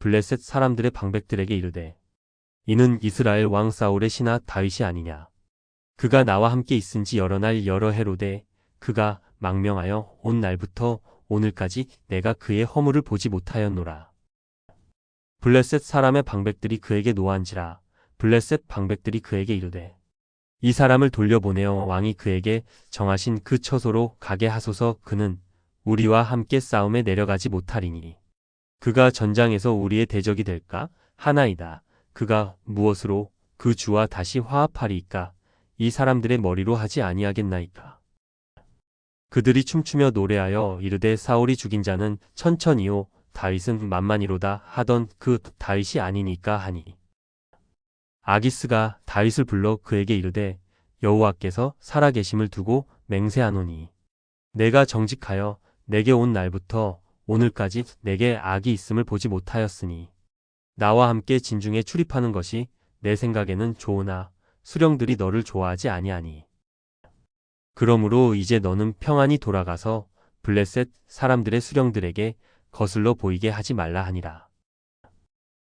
블레셋 사람들의 방백들에게 이르되 이는 이스라엘 왕 사울의 신하 다윗이 아니냐? 그가 나와 함께 있은지 여러 날 여러 해로 되 그가 망명하여 온 날부터 오늘까지 내가 그의 허물을 보지 못하였노라. 블레셋 사람의 방백들이 그에게 노한지라 블레셋 방백들이 그에게 이르되 이 사람을 돌려보내어 왕이 그에게 정하신 그 처소로 가게 하소서 그는 우리와 함께 싸움에 내려가지 못하리니 그가 전장에서 우리의 대적이 될까? 하나이다. 그가 무엇으로 그 주와 다시 화합하리이까? 이 사람들의 머리로 하지 아니하겠나이까? 그들이 춤추며 노래하여 이르되 사울이 죽인 자는 천천히요 다윗은 만만이로다 하던 그 다윗이 아니니까 하니. 아기스가 다윗을 불러 그에게 이르되 여호와께서 살아계심을 두고 맹세하노니 내가 정직하여 내게 온 날부터 오늘까지 내게 악이 있음을 보지 못하였으니 나와 함께 진중에 출입하는 것이 내 생각에는 좋으나 수령들이 너를 좋아하지 아니하니. 그러므로 이제 너는 평안히 돌아가서 블레셋 사람들의 수령들에게 거슬러 보이게 하지 말라 하니라.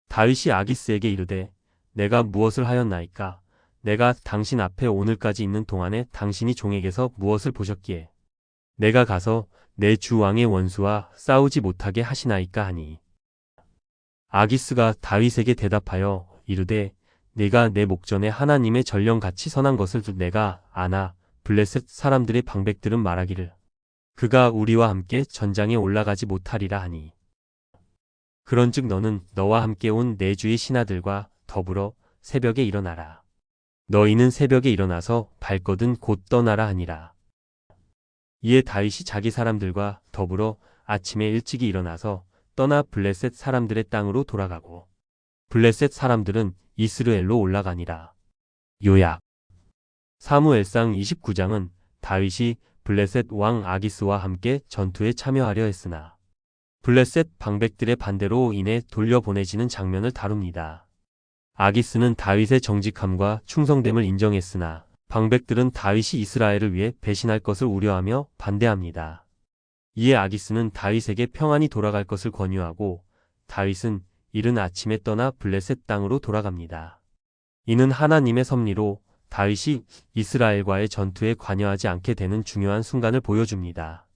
다윗이 아기스에게 이르되 내가 무엇을 하였나이까? 내가 당신 앞에 오늘까지 있는 동안에 당신이 종에게서 무엇을 보셨기에 내가 가서 내 주 왕의 원수와 싸우지 못하게 하시나이까 하니. 아기스가 다윗에게 대답하여 이르되 네가 내 목전에 하나님의 전령같이 선한 것을 내가 아나 블레셋 사람들의 방백들은 말하기를. 그가 우리와 함께 전장에 올라가지 못하리라 하니. 그런즉 너는 너와 함께 온 내 주의 신하들과 더불어 새벽에 일어나라. 너희는 새벽에 일어나서 발거든 곧 떠나라 하니라 이에 다윗이 자기 사람들과 더불어 아침에 일찍이 일어나서 떠나 블레셋 사람들의 땅으로 돌아가고 블레셋 사람들은 이스르엘로 올라가니라. 요약 사무엘상 29장은 다윗이 블레셋 왕 아기스와 함께 전투에 참여하려 했으나 블레셋 방백들의 반대로 인해 돌려보내지는 장면을 다룹니다. 아기스는 다윗의 정직함과 충성됨을 인정했으나 방백들은 다윗이 이스라엘을 위해 배신할 것을 우려하며 반대합니다. 이에 아기스는 다윗에게 평안히 돌아갈 것을 권유하고 다윗은 이른 아침에 떠나 블레셋 땅으로 돌아갑니다. 이는 하나님의 섭리로 다윗이 이스라엘과의 전투에 관여하지 않게 되는 중요한 순간을 보여줍니다.